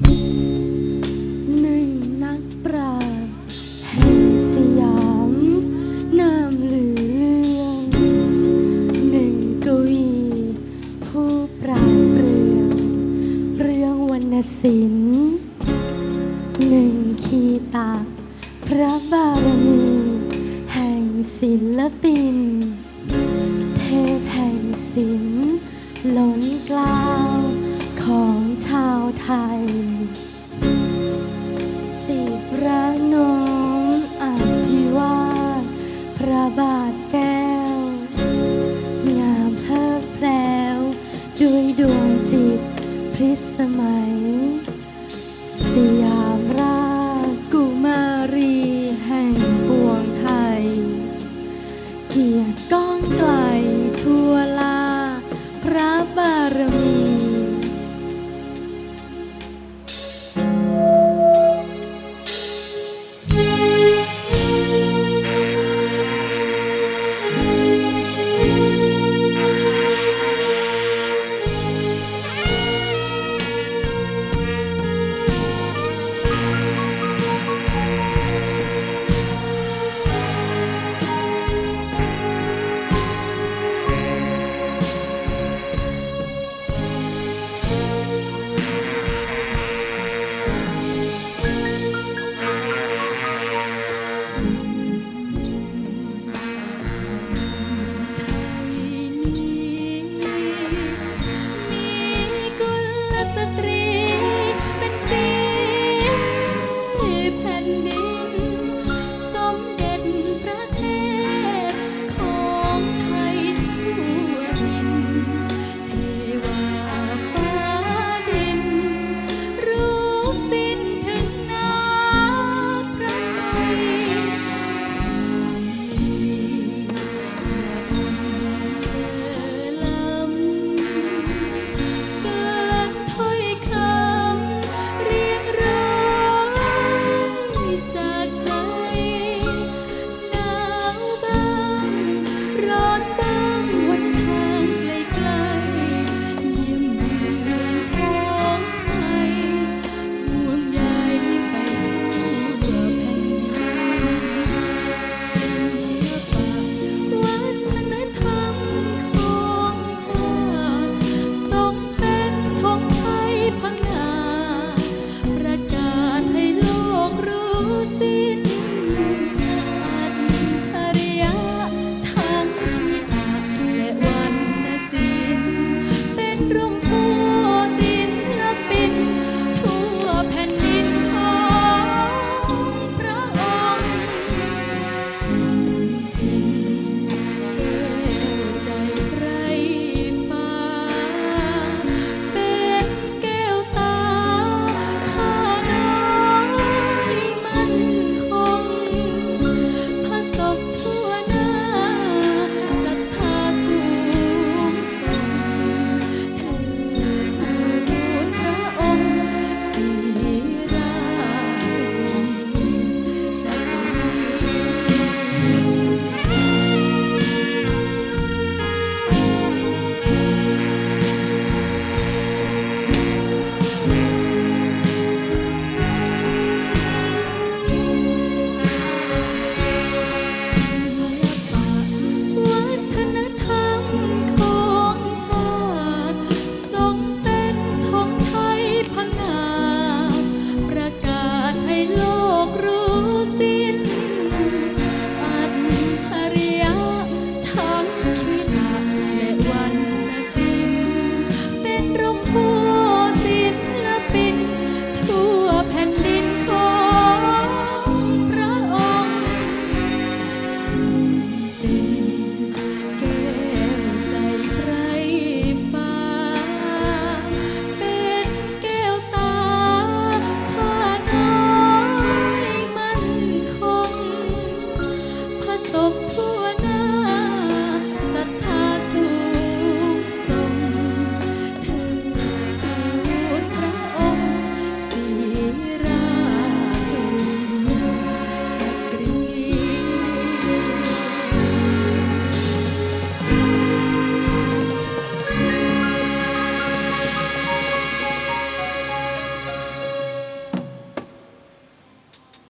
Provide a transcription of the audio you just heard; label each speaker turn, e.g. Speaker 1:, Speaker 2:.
Speaker 1: หนึ่งนักปราชญ์แห่งสยามนามลือเรื่อง หนึ่งกวีผู้ปราดเปรื่อง เรื่องวรรณศิลป์หนึ่งขีตาพระบารมี แห่งศิลปิน เทพแห่งศิลป์ล้นกล้าว ของชาวไทยสิพระน้อมอภิวาทพระบาทแก้ว งามเพลิดเพลวด้วยดวงจิตพริสมัยสี Tarih